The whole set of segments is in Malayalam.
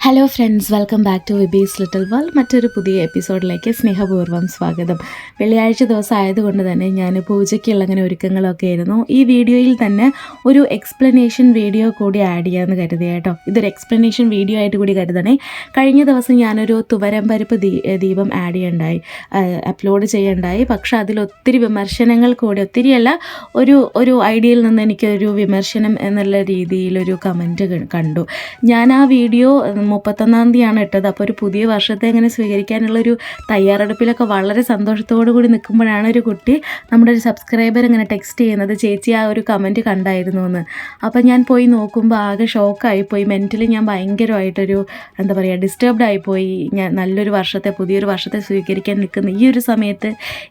Hello friends welcome back to VB's little world മറ്റൊരു പുതിയ എപ്പിസോഡിലേക്ക് സ്നേഹപൂർവം സ്വാഗതം. വെള്ളിയാഴ്ച ദിവസം ആയതുകൊണ്ട് തന്നെ ഞാൻ പൂജയ്ക്കുള്ള അങ്ങനെ ഒരുക്കങ്ങളൊക്കെ ആയിരുന്നു. ഈ വീഡിയോയിൽ തന്നെ ഒരു എക്സ്പ്ലനേഷൻ വീഡിയോ കൂടി ആഡ് ചെയ്യാമെന്ന് കരുതി കേട്ടോ. ഇതൊരു എക്സ്പ്ലനേഷൻ വീഡിയോ ആയിട്ട് കൂടി കരുതണേ. കഴിഞ്ഞ ദിവസം ഞാനൊരു തുവരം പരിപ്പ് ദീ ദീപം ആഡ് ചെയ്യണ്ടായി. അപ്ലോഡ് ചെയ്യണ്ടായി. പക്ഷേ അതിൽ ഒത്തിരി വിമർശനങ്ങൾ കൂടി ഒത്തിരിയല്ല ഒരു ഒരു ഐഡിയയിൽ നിന്ന് എനിക്കൊരു വിമർശനം എന്നുള്ള രീതിയിലൊരു കമന്റ് കണ്ടു. ഞാൻ ആ വീഡിയോ മുപ്പത്തൊന്നാം തീയതിയാണ് ഇട്ടത്. അപ്പോൾ ഒരു പുതിയ വർഷത്തെ എങ്ങനെ സ്വീകരിക്കാനുള്ളൊരു തയ്യാറെടുപ്പിലൊക്കെ വളരെ സന്തോഷത്തോടു കൂടി നിൽക്കുമ്പോഴാണ് ഒരു കുട്ടി നമ്മുടെ ഒരു സബ്സ്ക്രൈബർ ഇങ്ങനെ ടെക്സ്റ്റ് ചെയ്യുന്നത്. ചേച്ചി ആ ഒരു കമന്റ് കണ്ടായിരുന്നു എന്ന്. അപ്പോൾ ഞാൻ പോയി നോക്കുമ്പോൾ ആകെ ഷോക്കായി പോയി. മെന്റലി ഞാൻ ഭയങ്കരമായിട്ടൊരു എന്താ പറയുക ഡിസ്റ്റർബ്ഡ് ആയിപ്പോയി ഞാൻ നല്ലൊരു വർഷത്തെ പുതിയൊരു വർഷത്തെ സ്വീകരിക്കാൻ നിൽക്കുന്ന ഈ ഒരു സമയത്ത്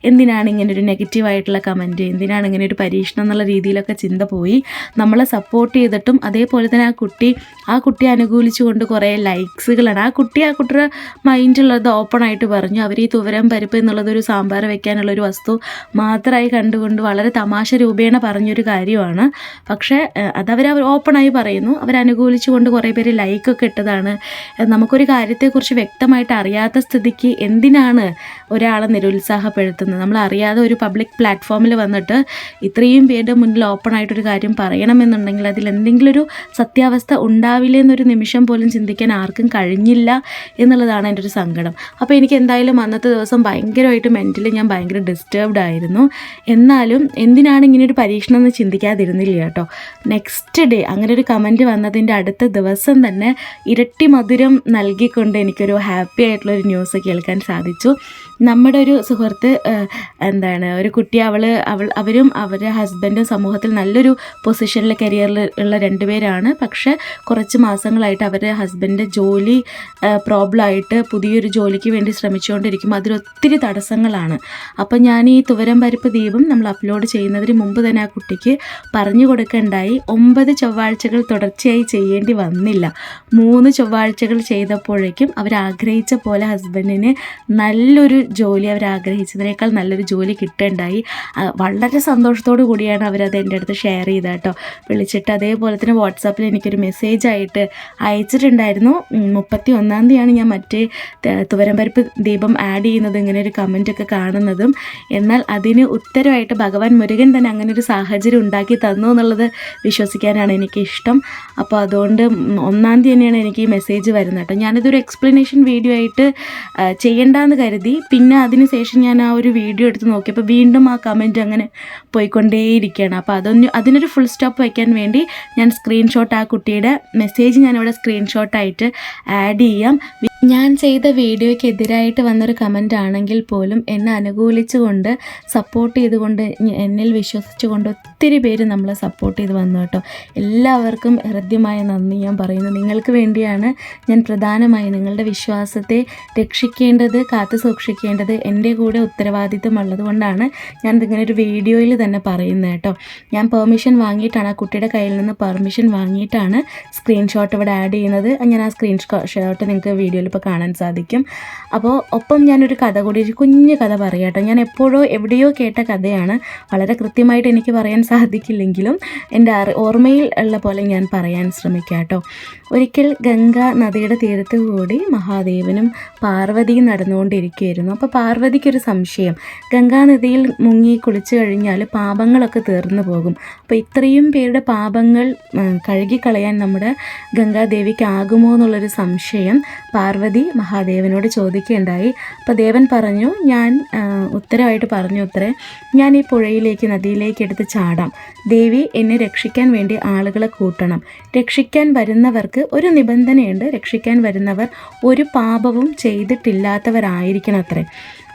എന്തിനാണ് ഇങ്ങനെ ഒരു നെഗറ്റീവായിട്ടുള്ള കമന്റ് എന്തിനാണ് ഇങ്ങനെ ഒരു പരീക്ഷണം എന്നുള്ള രീതിയിലൊക്കെ ചിന്ത പോയി. നമ്മളെ സപ്പോർട്ട് ചെയ്തിട്ടും അതേപോലെ തന്നെ ആ കുട്ടി ആ കുട്ടിയെ അനുകൂലിച്ചുകൊണ്ട് കുറേ ലൈക്സുകളാണ് ആ കുട്ടി ആ കുട്ടിയുടെ മൈൻഡുള്ളത് ഓപ്പൺ ആയിട്ട് പറഞ്ഞു. അവർ ഈ തുവരം പരിപ്പ് എന്നുള്ളതൊരു സാമ്പാർ വെക്കാനുള്ള ഒരു വസ്തു മാത്രമായി കണ്ടുകൊണ്ട് വളരെ തമാശ രൂപേണ പറഞ്ഞൊരു കാര്യമാണ്. പക്ഷേ അതവർ അവർ ഓപ്പണായി പറയുന്നു. അവരനുകൂലിച്ചുകൊണ്ട് കുറേ പേര് ലൈക്കൊക്കെ ഇട്ടതാണ്. നമുക്കൊരു കാര്യത്തെക്കുറിച്ച് വ്യക്തമായിട്ട് അറിയാത്ത സ്ഥിതിക്ക് എന്തിനാണ് ഒരാളെ നിരുത്സാഹപ്പെടുത്തുന്നത്? നമ്മൾ അറിയാതെ ഒരു പബ്ലിക് പ്ലാറ്റ്ഫോമിൽ വന്നിട്ട് ഇത്രയും പേരുടെ മുന്നിൽ ഓപ്പൺ ആയിട്ടൊരു കാര്യം പറയണമെന്നുണ്ടെങ്കിൽ അതിൽ എന്തെങ്കിലും ഒരു സത്യാവസ്ഥ ഉണ്ടാവില്ലേന്നൊരു നിമിഷം പോലും ചിന്തിക്കാൻ ആർക്കും കഴിഞ്ഞില്ല എന്നുള്ളതാണ് എന്റെ ഒരു സങ്കടം. അപ്പോൾ എനിക്ക് എന്തായാലും അന്നത്തെ ദിവസം ഭയങ്കരമായിട്ട് മെന്റലി ഞാൻ ഭയങ്കര ഡിസ്റ്റർബ്ഡ് ആയിരുന്നു. എന്നാലും എന്തിനാണ് ഇങ്ങനെ ഒരു പരീക്ഷണം എന്ന് ചിന്തിക്കാതിരുന്നില്ല കേട്ടോ. നെക്സ്റ്റ് ഡേ അങ്ങനെ ഒരു കമന്റ് വന്നതിന്റെ അടുത്ത ദിവസം തന്നെ ഇരട്ടി മധുരം നൽകിക്കൊണ്ട് എനിക്കൊരു ഹാപ്പി ആയിട്ടുള്ളൊരു ന്യൂസ് കേൾക്കാൻ സാധിച്ചു. നമ്മുടെ ഒരു സുഹൃത്ത് എന്താണ് ഒരു കുട്ടി അവൾ അവൾ അവരും അവരുടെ ഹസ്ബൻഡും സമൂഹത്തിൽ നല്ലൊരു പൊസിഷനിൽ കരിയറിൽ ഉള്ള രണ്ടുപേരാണ് പക്ഷേ കുറച്ച് മാസങ്ങളായിട്ട് അവരുടെ ഹസ്ബൻഡ് ജോലി പ്രോബ്ലം ആയിട്ട് പുതിയൊരു ജോലിക്ക് വേണ്ടി ശ്രമിച്ചുകൊണ്ടിരിക്കുമ്പോൾ അതിലൊത്തിരി തടസ്സങ്ങളാണ്. അപ്പം ഞാൻ ഈ തുവരം പരിപ്പ് ദീപം നമ്മൾ അപ്ലോഡ് ചെയ്യുന്നതിന് മുമ്പ് തന്നെ ആ കുട്ടിക്ക് പറഞ്ഞു കൊടുക്കണ്ടായി. ഒമ്പത് ചൊവ്വാഴ്ചകൾ തുടർച്ചയായി ചെയ്യേണ്ടി വന്നില്ല. മൂന്ന് ചൊവ്വാഴ്ചകൾ ചെയ്തപ്പോഴേക്കും അവർ ആഗ്രഹിച്ച പോലെ ഹസ്ബൻഡിന് നല്ലൊരു ജോലി അവർ ആഗ്രഹിച്ചതിനേക്കാൾ നല്ലൊരു ജോലി കിട്ടുകയുണ്ടായി വളരെ സന്തോഷത്തോടു കൂടിയാണ് അവരത് എന്റെ അടുത്ത് ഷെയർ ചെയ്തത് കേട്ടോ. വിളിച്ചിട്ട് അതേപോലെ തന്നെ വാട്സാപ്പിൽ എനിക്കൊരു മെസ്സേജ് ആയിട്ട് അയച്ചിട്ടുണ്ടായിരുന്നു. മുപ്പത്തി ഒന്നാം തീയതിയാണ് ഞാൻ മറ്റേ തുവരമ്പരിപ്പ് ദീപം ആഡ് ചെയ്യുന്നത് ഇങ്ങനെ ഒരു കമന്റൊക്കെ കാണുന്നതും. എന്നാൽ അതിന് ഉത്തരവായിട്ട് ഭഗവാൻ മുരുകൻ തന്നെ അങ്ങനെ ഒരു സാഹചര്യം ഉണ്ടാക്കി തന്നു എന്നുള്ളത് വിശ്വസിക്കാനാണ് എനിക്കിഷ്ടം. അപ്പോൾ അതുകൊണ്ട് ഒന്നാം തീയതി തന്നെയാണ് എനിക്ക് ഈ മെസ്സേജ് വരുന്നത് കേട്ടോ. ഞാനിതൊരു എക്സ്പ്ലനേഷൻ വീഡിയോ ആയിട്ട് ചെയ്യേണ്ടെന്ന് കരുതി കരുതി. പിന്നെ അതിന് ശേഷം ഞാൻ ആ ഒരു വീഡിയോ എടുത്ത് നോക്കിയപ്പോൾ വീണ്ടും ആ കമന്റ് അങ്ങനെ പോയിക്കൊണ്ടേയിരിക്കുകയാണ്. അപ്പോൾ അതൊന്ന് അതിനൊരു ഫുൾ സ്റ്റോപ്പ് വയ്ക്കാൻ വേണ്ടി ഞാൻ സ്ക്രീൻഷോട്ട് ആ കുട്ടിയുടെ മെസ്സേജ് ഞാനിവിടെ സ്ക്രീൻഷോട്ടായിട്ട് ആഡ് ചെയ്യാം. ഞാൻ ചെയ്ത വീഡിയോയ്ക്ക് എതിരായിട്ട് വന്നൊരു കമന്റ് ആണെങ്കിൽ പോലും എന്നെ അനുകൂലിച്ചുകൊണ്ട് സപ്പോർട്ട് ചെയ്തുകൊണ്ട് എന്നിൽ വിശ്വസിച്ചുകൊണ്ട് ഒത്തിരി പേര് നമ്മളെ സപ്പോർട്ട് ചെയ്ത് വന്നു കേട്ടോ. എല്ലാവർക്കും ഹൃദ്യമായ നന്ദി ഞാൻ പറയുന്നു. നിങ്ങൾക്ക് വേണ്ടിയാണ് ഞാൻ പ്രധാനമായി നിങ്ങളുടെ വിശ്വാസത്തെ രക്ഷിക്കേണ്ടത് കാത്തു സൂക്ഷിക്കേണ്ടത് എന്റെ കൂടെ ഉത്തരവാദിത്വം കൊണ്ടാണ് ഞാൻ ഇതിങ്ങനെ ഒരു വീഡിയോയിൽ തന്നെ പറയുന്നത് കേട്ടോ. ഞാൻ പെർമിഷൻ വാങ്ങിയിട്ടാണ് ആ കുട്ടിയുടെ കയ്യിൽ നിന്ന് പെർമിഷൻ വാങ്ങിയിട്ടാണ് സ്ക്രീൻഷോട്ട് ഇവിടെ ആഡ് ചെയ്യുന്നത്. ഞാൻ ആ സ്ക്രീൻഷോട്ട് നിങ്ങൾക്ക് വീഡിയോയിൽ ഇപ്പോൾ കാണാൻ സാധിക്കും. അപ്പോൾ ഒപ്പം ഞാനൊരു കഥ കൂടി ഒരു കുഞ്ഞു കഥ പറയാട്ടോ. ഞാൻ എപ്പോഴോ എവിടെയോ കേട്ട കഥയാണ്. വളരെ കൃത്യമായിട്ട് എനിക്ക് പറയാൻ സാധിക്കില്ലെങ്കിലും എന്റെ അറി ഓർമ്മയിൽ ഉള്ള പോലെ ഞാൻ പറയാൻ ശ്രമിക്കാട്ടോ. ഒരിക്കൽ ഗംഗ നദിയുടെ തീരത്ത് കൂടി മഹാദേവനും പാർവതിയും നടന്നുകൊണ്ടിരിക്കുകയായിരുന്നു. അപ്പോൾ പാർവതിക്കൊരു സംശയം. ഗംഗാനദിയിൽ മുങ്ങി കുളിച്ചു കഴിഞ്ഞാൽ പാപങ്ങളൊക്കെ തീർന്നു പോകും. അപ്പോൾ ഇത്രയും പേരുടെ പാപങ്ങൾ കഴുകിക്കളയാൻ നമ്മുടെ ഗംഗാദേവിക്ക് ആകുമോ എന്നുള്ളൊരു സംശയം പാർവതി മഹാദേവനോട് ചോദിക്കുകയുണ്ടായി. അപ്പോൾ ദേവൻ പറഞ്ഞു ഞാൻ ഉത്തരമായിട്ട് പറഞ്ഞു ഉത്തരേ ഞാൻ ഈ പുഴയിലേക്ക് നദിയിലേക്ക് എടുത്ത് ചാടാം. ദേവി എന്നെ രക്ഷിക്കാൻ വേണ്ടി ആളുകളെ കൂട്ടണം. രക്ഷിക്കാൻ വരുന്നവർക്ക് ഒരു നിബന്ധനയുണ്ട്. രക്ഷിക്കാൻ വരുന്നവർ ഒരു പാപവും ചെയ്തിട്ടില്ലാത്തവരായിരിക്കണം അത്രേ.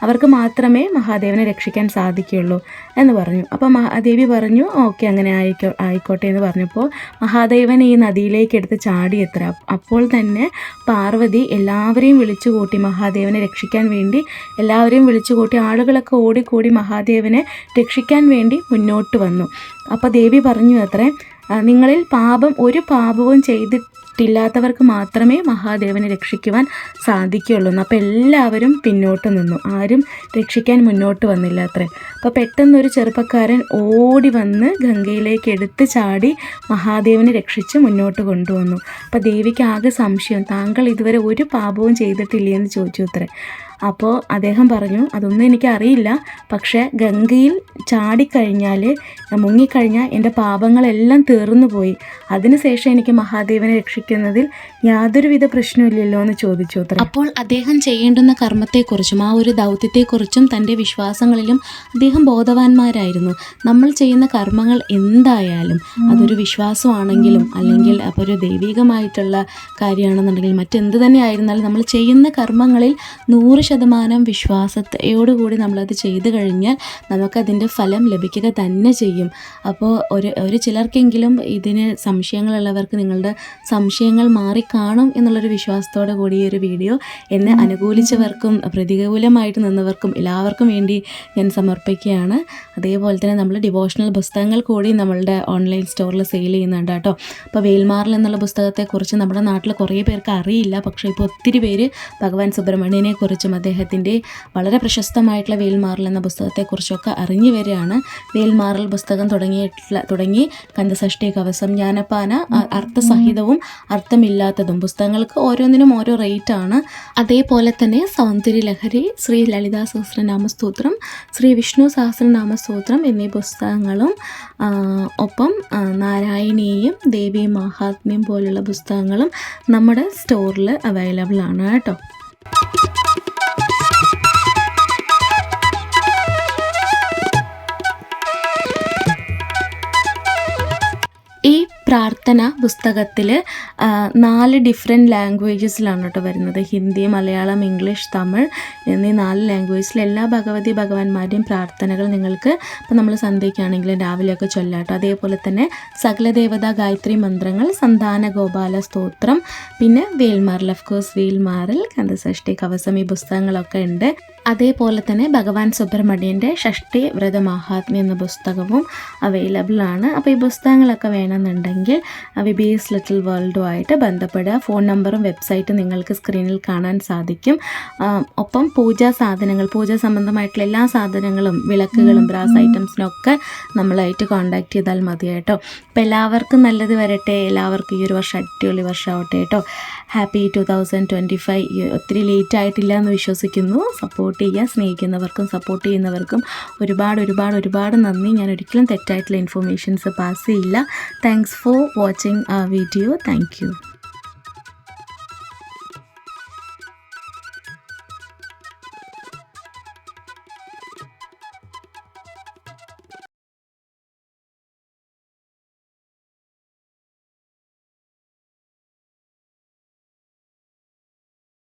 അവർക്ക് മാത്രമേ മഹാദേവനെ രക്ഷിക്കാൻ സാധിക്കുകയുള്ളൂ എന്ന് പറഞ്ഞു. അപ്പോൾ മഹാദേവി പറഞ്ഞു ഓക്കെ അങ്ങനെ ആയിക്കോ ആയിക്കോട്ടെ എന്ന് പറഞ്ഞപ്പോൾ മഹാദേവൻ ഈ നദിയിലേക്ക് എടുത്ത് ചാടി എത്ര. അപ്പോൾ തന്നെ പാർവതി എല്ലാവരെയും വിളിച്ചു കൂട്ടി മഹാദേവനെ രക്ഷിക്കാൻ വേണ്ടി എല്ലാവരെയും വിളിച്ചു കൂട്ടി ആളുകളൊക്കെ ഓടിക്കൂടി മഹാദേവനെ രക്ഷിക്കാൻ വേണ്ടി മുന്നോട്ട് വന്നു. അപ്പോൾ ദേവി പറഞ്ഞു അത്രേ നിങ്ങളിൽ പാപം ഒരു പാപവും ചെയ്തിട്ടില്ലാത്തവർക്ക് മാത്രമേ മഹാദേവനെ രക്ഷിക്കുവാൻ സാധിക്കുകയുള്ളൂ. അപ്പോൾ എല്ലാവരും പിന്നോട്ട് നിന്നു. ആരും രക്ഷിക്കാൻ മുന്നോട്ട് വന്നില്ല അത്രേ. അപ്പോൾ പെട്ടെന്നൊരു ചെറുപ്പക്കാരൻ ഓടി വന്ന് ഗംഗയിലേക്ക് എടുത്ത് ചാടി മഹാദേവനെ രക്ഷിച്ച് മുന്നോട്ട് കൊണ്ടുവന്നു. അപ്പോൾ ദേവിക്ക് ആകെ സംശയം താങ്കൾ ഇതുവരെ ഒരു പാപവും ചെയ്തിട്ടില്ലേ എന്ന് ചോദിച്ചു അത്രേ. അപ്പോൾ അദ്ദേഹം പറഞ്ഞു അതൊന്നും എനിക്കറിയില്ല പക്ഷേ ഗംഗയിൽ ചാടിക്കഴിഞ്ഞാൽ മുങ്ങിക്കഴിഞ്ഞാൽ എന്റെ പാപങ്ങളെല്ലാം തീർന്നു പോയി അതിനുശേഷം എനിക്ക് മഹാദേവനെ രക്ഷിക്കുന്നതിൽ യാതൊരുവിധ പ്രശ്നമില്ലല്ലോ എന്ന് ചോദിച്ചു അപ്പോൾ അദ്ദേഹം ചെയ്യേണ്ടുന്ന കർമ്മത്തെക്കുറിച്ചും ആ ഒരു ദൗത്യത്തെക്കുറിച്ചും തന്റെ വിശ്വാസങ്ങളിലും അദ്ദേഹം ബോധവാന്മാരായിരുന്നു. നമ്മൾ ചെയ്യുന്ന കർമ്മങ്ങൾ എന്തായാലും അതൊരു വിശ്വാസമാണെങ്കിലും അല്ലെങ്കിൽ അപ്പോൾ ഒരു ദൈവികമായിട്ടുള്ള കാര്യമാണെന്നുണ്ടെങ്കിൽ മറ്റെന്ത് തന്നെ ആയിരുന്നാലും നമ്മൾ ചെയ്യുന്ന കർമ്മങ്ങളിൽ നൂറ് ശതമാനം വിശ്വാസത്തോടുകൂടി നമ്മളത് ചെയ്തു കഴിഞ്ഞാൽ നമുക്കതിന്റെ ഫലം ലഭിക്കുക തന്നെ ചെയ്യും. അപ്പോൾ ഒരു ഒരു ചിലർക്കെങ്കിലും ഇതിന് സംശയങ്ങളുള്ളവർക്ക് നിങ്ങളുടെ സംശയങ്ങൾ മാറിക്കാണും എന്നുള്ളൊരു വിശ്വാസത്തോടെ കൂടി ഈ ഒരു വീഡിയോ. എന്നെ അനുകൂലിച്ചവർക്കും പ്രതികൂലമായിട്ട് നിന്നവർക്കും എല്ലാവർക്കും വേണ്ടി ഞാൻ സമർപ്പിക്കുകയാണ്. അതേപോലെ തന്നെ നമ്മൾ ഡിവോഷണൽ പുസ്തകങ്ങൾ കൂടി നമ്മളുടെ ഓൺലൈൻ സ്റ്റോറിൽ സെയിൽ ചെയ്യുന്നുണ്ട് കേട്ടോ. അപ്പോൾ വേൽമാറിൽ എന്നുള്ള പുസ്തകത്തെക്കുറിച്ച് നമ്മുടെ നാട്ടിൽ കുറേ പേർക്ക് അറിയില്ല. പക്ഷേ ഇപ്പോൾ ഒത്തിരി പേര് ഭഗവാൻ സുബ്രഹ്മണ്യനെ കുറിച്ചും അദ്ദേഹത്തിന്റെ വളരെ പ്രശസ്തമായിട്ടുള്ള വേൽമാറൽ എന്ന പുസ്തകത്തെക്കുറിച്ചൊക്കെ അറിഞ്ഞു വരികയാണ്. വേൽമാറൽ പുസ്തകം തുടങ്ങിയിട്ടുള്ള തുടങ്ങി കന്ദസഷ്ടി കവസം ജ്ഞാനപ്പാന അർത്ഥസഹിതവും അർത്ഥമില്ലാത്തതും പുസ്തകങ്ങൾക്ക് ഓരോന്നിനും ഓരോ റേറ്റ് ആണ് അതേപോലെ തന്നെ സൗന്ദര്യ ലഹരി ശ്രീ ലളിതാ സഹസ്രനാമ സ്തോത്രം ശ്രീ വിഷ്ണു സഹസ്രനാമ സ്തോത്രം എന്നീ പുസ്തകങ്ങളും ഒപ്പം നാരായണീയം ദേവി മഹാത്മ്യം പോലുള്ള പുസ്തകങ്ങളും നമ്മുടെ സ്റ്റോറിൽ അവൈലബിൾ ആണ് കേട്ടോ. പ്രാർത്ഥന പുസ്തകത്തിൽ നാല് ഡിഫറെന്റ് ലാംഗ്വേജസിലാണ് കേട്ടോ വരുന്നത്. ഹിന്ദി മലയാളം ഇംഗ്ലീഷ് തമിഴ് എന്നീ നാല് ലാംഗ്വേജിൽ എല്ലാ ഭഗവതി ഭഗവാന്മാരുടെയും പ്രാർത്ഥനകൾ നിങ്ങൾക്ക് ഇപ്പം നമ്മൾ സന്ധ്യയ്ക്കാണെങ്കിലും രാവിലെയൊക്കെ ചൊല്ലാട്ടോ അതേപോലെ തന്നെ സകല ദേവതാ ഗായത്രി മന്ത്രങ്ങൾ സന്താന ഗോപാല സ്തോത്രം പിന്നെ വേൽമാറിൽ ഓഫ് കോഴ്സ് വേൽമാറിൽ കന്ദസഷ്ടി കവസം ഈ പുസ്തകങ്ങളൊക്കെ ഉണ്ട്. അതേപോലെ തന്നെ ഭഗവാൻ സുബ്രഹ്മണ്യന്റെ ഷഷ്ടി വ്രത മഹാത്മ്യം എന്ന പുസ്തകവും അവൈലബിൾ ആണ്. അപ്പോൾ ഈ പുസ്തകങ്ങളൊക്കെ വേണമെന്നുണ്ടെങ്കിൽ വിബിഎസ് ലിറ്റിൽ വേൾഡുമായിട്ട് ബന്ധപ്പെടുക. ഫോൺ നമ്പറും വെബ്സൈറ്റും നിങ്ങൾക്ക് സ്ക്രീനിൽ കാണാൻ സാധിക്കും. ഒപ്പം പൂജാ സാധനങ്ങൾ പൂജാ സംബന്ധമായിട്ടുള്ള എല്ലാ സാധനങ്ങളും വിളക്കുകളും ബ്രാസ് ഐറ്റംസിനൊക്കെ നമ്മളായിട്ട് കോൺടാക്ട് ചെയ്താൽ മതി കേട്ടോ. അപ്പോൾ എല്ലാവർക്കും നല്ലത് വരട്ടെ. എല്ലാവർക്കും ഈ ഒരു വർഷം അടിപൊളി വർഷമാവട്ടെ കേട്ടോ. Happy two thousand twenty five ഒത്തിരി ലേറ്റ് ആയിട്ടില്ല എന്ന് വിശ്വസിക്കുന്നു. സപ്പോർട്ട് ചെയ്യുക സ്നേഹിക്കുന്നവർക്കും സപ്പോർട്ട് ചെയ്യുന്നവർക്കും ഒരുപാട് ഒരുപാട് ഒരുപാട് നന്ദി. ഞാൻ ഒരിക്കലും തെറ്റായിട്ടുള്ള ഇൻഫർമേഷൻസ് പാസ് ചെയ്യില്ല. താങ്ക്സ് ഫോർ വാച്ചിങ് ആ വീഡിയോ താങ്ക് യു